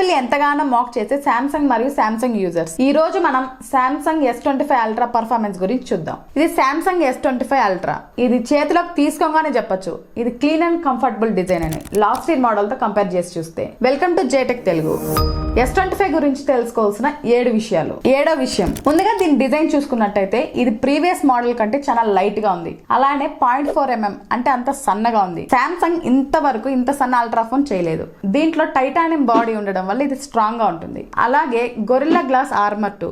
Apple ఎంతగానో మాక్ చేసే Samsung మరియు శాంసంగ్ యూజర్స్ ఈ రోజు మనం Samsung S twenty five ultra performance గురించి చూద్దాం. ఇది Samsung S twenty five ultra ఇది చేతిలోకి తీసుకోగానే చెప్పొచ్చు. ఇది క్లీన్ అండ్ కంఫర్టబుల్ డిజైన్ అని. లాస్ట్ ఇయర్ మోడల్తో కంపేర్ చేసి చూస్తే. Welcome to JTech Telugu S twenty five గురించి తెలుసుకోవాల్సిన ఏడు విషయాలు. ఏడో విషయం. ముందుగా దీని డిజైన్ చూసుకున్నట్టయితే ఇది ప్రీవియస్ మోడల్ కంటే చాలా లైట్గా ఉంది. అలానే పాయింట్ ఫోర్ ఎంఎం అంటే అంత సన్నగా ఉంది. శాంసంగ్ ఇంతవరకు ఇంత సన్న అల్ట్రా ఫోన్ చేయలేదు. దీంట్లో టైటానియం బాడీ ఉండడం వల్ల ఇది స్ట్రాంగ్గా ఉంటుంది. అలాగే గొరిల్లా గ్లాస్ ఆర్మర్ టూ.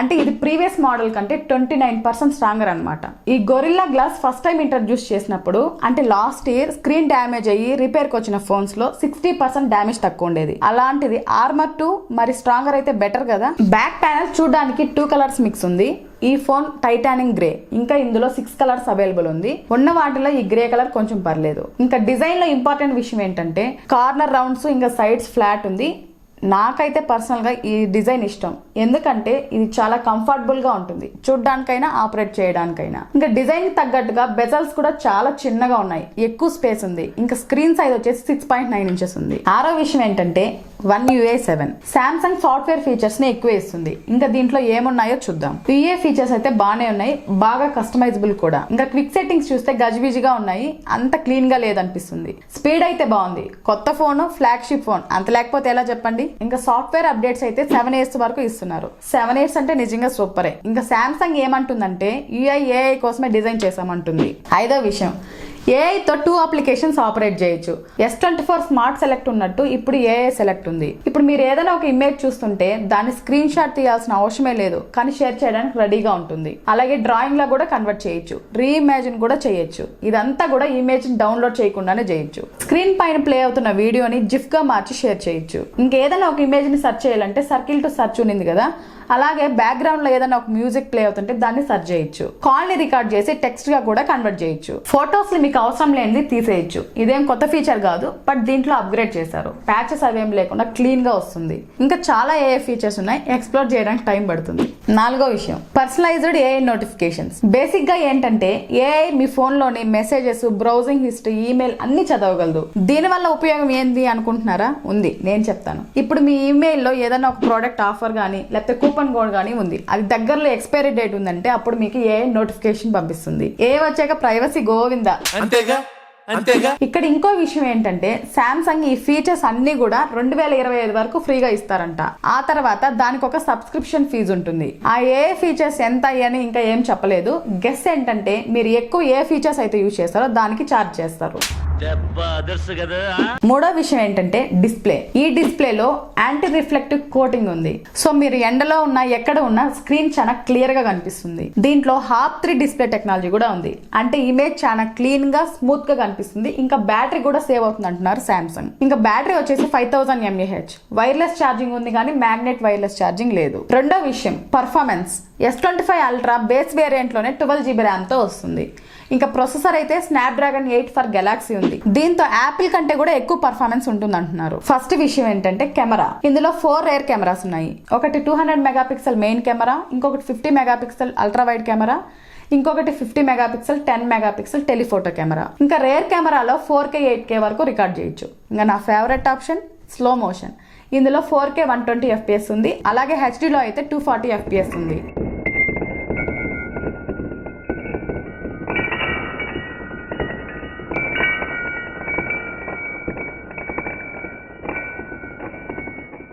అంటే ఇది ప్రీవియస్ మోడల్ కంటే ట్వంటీ నైన్ పర్సెంట్ స్ట్రాంగర్ అనమాట ఈ Gorilla glass first time introduce చేసినప్పుడు అంటే లాస్ట్ ఇయర్ స్క్రీన్ డ్యామేజ్ అయ్యి రిపేర్కి వచ్చిన ఫోన్స్లో సిక్స్టీ పర్సెంట్ డ్యామేజ్ తక్కువ ఉండేది. అలాంటిది ఆర్మర్ టూ మరి స్ట్రాంగర్ అయితే బెటర్ కదా? బ్యాక్ ప్యానల్ చూడడానికి టూ కలర్స్ మిక్స్ ఉంది. ఈ ఫోన్ టైటానిక్ గ్రే ఇంకా ఇందులో సిక్స్ కలర్స్ అవైలబుల్ ఉంది. ఉన్న వాటిలో ఈ గ్రే కలర్ కొంచెం పర్లేదు. ఇంకా డిజైన్లో ఇంపార్టెంట్ విషయం ఏంటంటే కార్నర్ రౌండ్స్ ఇంకా సైడ్స్ ఫ్లాట్ ఉంది. నాకైతే పర్సనల్గా ఈ డిజైన్ ఇష్టం. ఎందుకంటే ఇది చాలా కంఫర్టబుల్గా ఉంటుంది. చూడ్డానికైనా ఆపరేట్ చేయడానికైనా. ఇంకా డిజైన్ తగ్గట్టుగా బెజల్స్ కూడా చాలా చిన్నగా ఉన్నాయి. ఎక్కువ స్పేస్ ఉంది. ఇంకా స్క్రీన్ సైజ్ వచ్చేసి సిక్స్ పాయింట్ నైన్ ఇంచెస్ ఉంది. ఆరో విషయం ఏంటంటే one UI seven. Samsung software ఫీచర్స్ని ఎక్కువ ఇస్తుంది ఇంకా దీంట్లో ఏమున్నాయో చూద్దాం. యూఏ ఫీచర్స్ అయితే బాగానే ఉన్నాయి. బాగా కస్టమైజబుల్ కూడా. ఇంకా క్విక్ సెట్టింగ్స్ చూస్తే గజిబిజిగా ఉన్నాయి. అంత క్లీన్గా లేదనిపిస్తుంది. స్పీడ్ అయితే బాగుంది. కొత్త ఫోన్ ఫ్లాగ్షిప్ ఫోన్ అంత లేకపోతే ఎలా చెప్పండి? ఇంకా సాఫ్ట్వేర్ అప్డేట్స్ అయితే సెవెన్ ఇయర్స్ వరకు ఇస్తున్నారు. సెవెన్ ఇయర్స్ అంటే నిజంగా సూపరే. ఇంకా సామ్సంగ్ ఏమంటుందంటే యూఐ ఏఐ కోసమే డిజైన్ చేసామంటుంది ఐదో విషయం ఏఐతో టూ అప్లికేషన్స్ ఆపరేట్ చేయొచ్చు. S twenty four smart select ఉన్నట్టు ఇప్పుడు ఏఐ సెలెక్ట్ ఉంది. ఇప్పుడు మీరు ఏదైనా ఒక ఇమేజ్ చూస్తుంటే దాన్ని స్క్రీన్ షాట్ తీయాల్సిన అవసరమే లేదు కానీ షేర్ చేయడానికి రెడీగా ఉంటుంది. అలాగే డ్రాయింగ్ లా కూడా కన్వర్ట్ చేయొచ్చు. రీఇమాజిన్ కూడా చేయొచ్చు. ఇదంతా కూడా ఇమేజ్ డౌన్లోడ్ చేయకుండానే చేయొచ్చు. స్క్రీన్ పైన ప్లే అవుతున్న వీడియోని జిఫ్గా మార్చి షేర్ చేయొచ్చు. ఇంకేదైనా ఒక ఇమేజ్ని సెర్చ్ చేయాలంటే సర్కిల్ టు సెర్చ్ ఉంది కదా? అలాగే బ్యాక్గ్రౌండ్లో ఏదైనా ఒక మ్యూజిక్ ప్లే అవుతుంటే దాన్ని సర్చ్ చేయొచ్చు. కాల్ని రికార్డ్ చేసి టెక్స్ట్గా కూడా కన్వర్ట్ చేయొచ్చు. ఫొటోస్ని మీకు అవసరం లేనిది తీసేయచ్చు. ఇదేం కొత్త ఫీచర్ కాదు బట్ దీంట్లో అప్గ్రేడ్ చేశారు. ప్యాచెస్ అవేం లేకుండా క్లీన్గా వస్తుంది. ఇంకా చాలా ఏఏ ఫీచర్స్ ఉన్నాయి. ఎక్స్ప్లోర్ చేయడానికి టైం పడుతుంది. నాలుగో విషయం పర్సనలైజ్డ్ ఏఐ నోటిఫికేషన్స్ బేసిక్గా ఏంటంటే ఏఐ మీ ఫోన్లోని మెసేజెస్ బ్రౌజింగ్ హిస్టరీ ఈమెయిల్ అన్ని చదవగలదు. దీనివల్ల ఉపయోగం ఏంది అనుకుంటున్నారా? ఉంది. నేను చెప్తాను. ఇప్పుడు మీ ఈమెయిల్లో ఏదైనా ఒక ప్రోడక్ట్ ఆఫర్ కానీ లేకపోతే కూపన్ కోడ్ కానీ ఉంది. అది దగ్గరలో ఎక్స్పైరీ డేట్ ఉందంటే అప్పుడు మీకు ఏఐ నోటిఫికేషన్ పంపిస్తుంది. ఏ వచ్చాక ప్రైవసీ గోవిందా. అంతేగా? అంతేగా? ఇక్కడ ఇంకో విషయం ఏంటంటే సామ్సంగ్ ఈ ఫీచర్స్ అన్ని కూడా రెండు వేల ఇరవై ఐదు వరకు ఫ్రీగా ఇస్తారంట. ఆ తర్వాత దానికి ఒక సబ్స్క్రిప్షన్ ఫీజు ఉంటుంది. ఆ ఏ ఫీచర్స్ ఎంత అని ఇంకా ఏం చెప్పలేదు. గెస్ ఏంటంటే మీరు ఎక్కువ ఏ ఫీచర్స్ అయితే యూజ్ చేస్తారో దానికి ఛార్జ్ చేస్తారు. మూడో విషయం ఏంటంటే డిస్ప్లే. ఈ డిస్ప్లేలో యాంటీ రిఫ్లెక్టివ్ కోటింగ్ ఉంది. సో మీరు ఎండలో ఉన్న ఎక్కడ ఉన్నా స్క్రీన్ చాలా క్లియర్గా కనిపిస్తుంది. దీంట్లో హాఫ్ త్రీ డిస్ప్లే టెక్నాలజీ కూడా ఉంది. అంటే ఇమేజ్ చాలా క్లీన్గా స్మూత్గా కనిపిస్తుంది. ఇంకా బ్యాటరీ కూడా సేవ్ అవుతుంది అంటున్నారు సామ్సంగ్ ఇంకా బ్యాటరీ వచ్చేసి five thousand mAh wireless charging ఉంది కానీ మ్యాగ్నెట్ వైర్లెస్ ఛార్జింగ్ లేదు. రెండో విషయం performance S twenty five ultra base వేరియంట్లోనే twelve GB ర్యామ్తో వస్తుంది. ఇంకా ప్రొసెసర్ అయితే స్నాప్డ్రాగన్ ఎయిట్ ఫర్ గెలాక్సీ ఉంది. దీంతో యాపిల్ కంటే కూడా ఎక్కువ పర్ఫార్మెన్స్ ఉంటుంది అంటున్నారు ఫస్ట్ విషయం ఏంటంటే కెమెరా. ఇందులో ఫోర్ రేర్ కెమెరాస్ ఉన్నాయి. ఒకటి two hundred megapixel main camera ఇంకొకటి fifty megapixel ultra wide camera ఇంకొకటి fifty megapixel ten megapixel telephoto camera. ఇంకా రేర్ కెమెరాలో ఫోర్ కే ఎయిట్ కే వరకు రికార్డ్ చేయొచ్చు. ఇంకా నా ఫేవరెట్ ఆప్షన్ స్లో మోషన్ ఇందులో four K one twenty fps ఉంది. అలాగే హెచ్డీలో అయితే టూ ఫార్టీ ఎఫ్పిఎస్ ఉంది.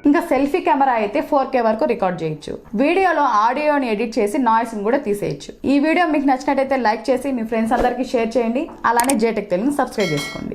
ఇంకా సెల్ఫీ కెమెరా అయితే ఫోర్ కే వరకు రికార్డ్ చేయొచ్చు. వీడియోలో ఆడియోని ఎడిట్ చేసి నాయిస్ కూడా తీసేయచ్చు. ఈ వీడియో మీకు నచ్చినట్టయితే లైక్ చేసి మీ ఫ్రెండ్స్ అందరికీ షేర్ చేయండి. అలానే జేటెక్ తెలుగు సబ్స్క్రైబ్ చేసుకోండి.